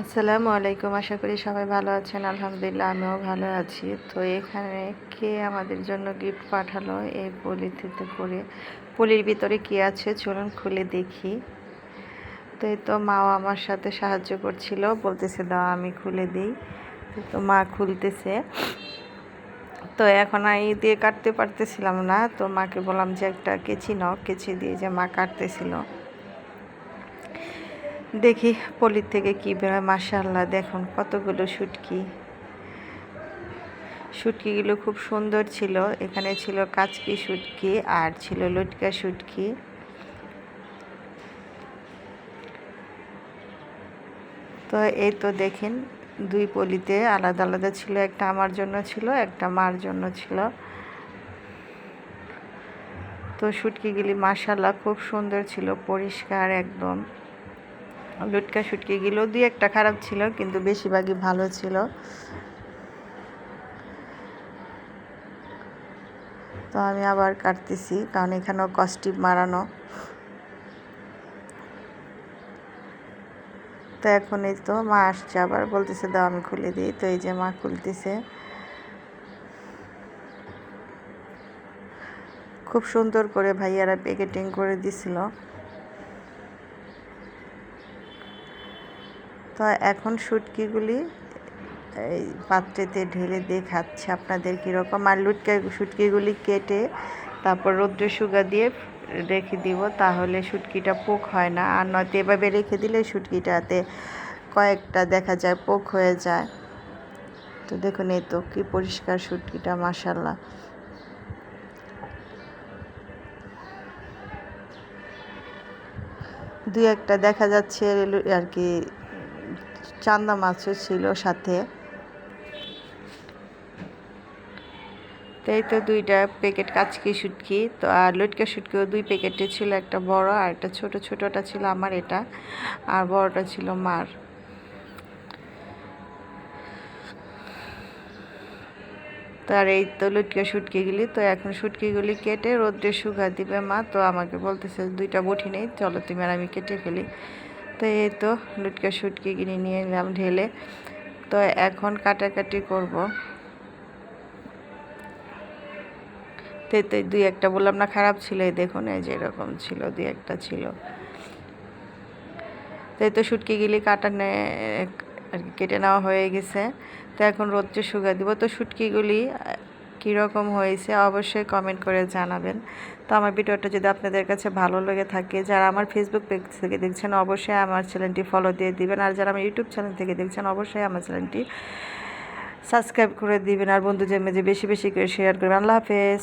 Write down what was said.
আসসালামু আলাইকুম, আশা করি সবাই ভালো আছেন। আলহামদুলিল্লাহ, আমিও ভালো আছি। তো এখানে কে আমাদের জন্য গিফট পাঠালো? এই পলিথিতে করে পলির ভিতরে কি আছে চলুন খুলে দেখি। তো এই তো মাও আমার সাথে সাহায্য করছিল, বলতেছে, দাও, আমি খুলে দিই। তো মা খুলতেছে। তো এখন আমি দিয়ে কাটতে পারতেছিলাম না। তো মাকে বললাম যে, একটা কেচি নাও। কেচি দিয়ে যে মা কাটতেছিল। দেখি পলির থেকে কি বেরোয় মাসাল্লাহ দেখুন কতগুলো শুটকি। শুটকিগুলো খুব সুন্দর ছিল, এখানে ছিল কাচকি শুটকি আর ছিল লটকা শুটকি। তো এই তো দেখেন, দুই পলিতে আলাদা আলাদা ছিল, একটা আমার জন্য ছিল, একটা মার জন্য ছিল। তো শুটকিগুলি মাসাল্লাহ খুব সুন্দর ছিল, পরিষ্কার একদম। লুটকা শুটকিগুলো দুই একটা খারাপ ছিল, কিন্তু বেশিরভাগই ভালো ছিল। তো আমি আবার কাটতেছি, কারণ এখানেও কস্টিপ মারানো। তো এখন এই তো মা আসছে আবার, বলতেছে দাও আমি খুলে দিই। তো এই যে মা খুলতেছে। খুব সুন্দর করে ভাইয়ারা প্যাকেটিং করে দিছিল। তো এখন শুটকিগুলি এই পাত্রেতে ঢেলে দেখাচ্ছে আপনাদের কীরকম। আর লুটকা শুটকিগুলি কেটে তারপর রৌদ্র সুগা দিয়ে রেখে দিব, তাহলে শুটকিটা পোক হয় না। আর নয়তো এভাবে রেখে দিলে শুটকিটাতে কয়েকটা দেখা যায় পোক হয়ে যায়। তো দেখুন, এই তো কী পরিষ্কার শুটকিটা মাসাল্লাহ দুই একটা দেখা যাচ্ছে আর কি চান্দা মাছও ছিল সাথে। তাই তো দুইটা প্যাকেট কাচকি শুটকি তো আর লটকা শুটকিও দুই প্যাকেটে ছিল, একটা বড় আর একটা ছোট। ছোটটা ছিল আমার এটা, আর বড়টা ছিল মার। তার এই তো লটকা শুটকিগুলি তো এখন শুটকিগুলি কেটে রোদ্রে শুকা দিবে মা। তো আমাকে বলতেছে, দুইটা বটি নেই, চলো তুমি আর আমি কেটে ফেলি। তো এই তো লুটকা শুটকি কিনে নিয়ে এলাম ঢেলে। তো এখন কাটাকাটি করব। তো দুই একটা বললাম না খারাপ ছিল, এই দেখুন, এই যে এরকম ছিল, দুই একটা ছিল। তো তো শুটকিগুলি কাটা আর কি কেটে নেওয়া হয়ে গেছে। তো এখন রোদ্রে শুকা দিব। তো শুটকিগুলি কীরকম হয়েছে অবশ্যই কমেন্ট করে জানাবেন। তো আমার ভিডিওটা যদি আপনাদের কাছে ভালো লেগে থাকে, যারা আমার ফেসবুক পেজ থেকে দেখছেন, অবশ্যই আমার চ্যানেলটি ফলো দিয়ে দিবেন। আর যারা আমার ইউটিউব চ্যানেল থেকে দেখছেন, অবশ্যই আমার চ্যানেলটি সাবস্ক্রাইব করে দিবেন। আর বন্ধুদের মাঝে বেশি বেশি করে শেয়ার করবেন। আল্লাহ হাফেজ।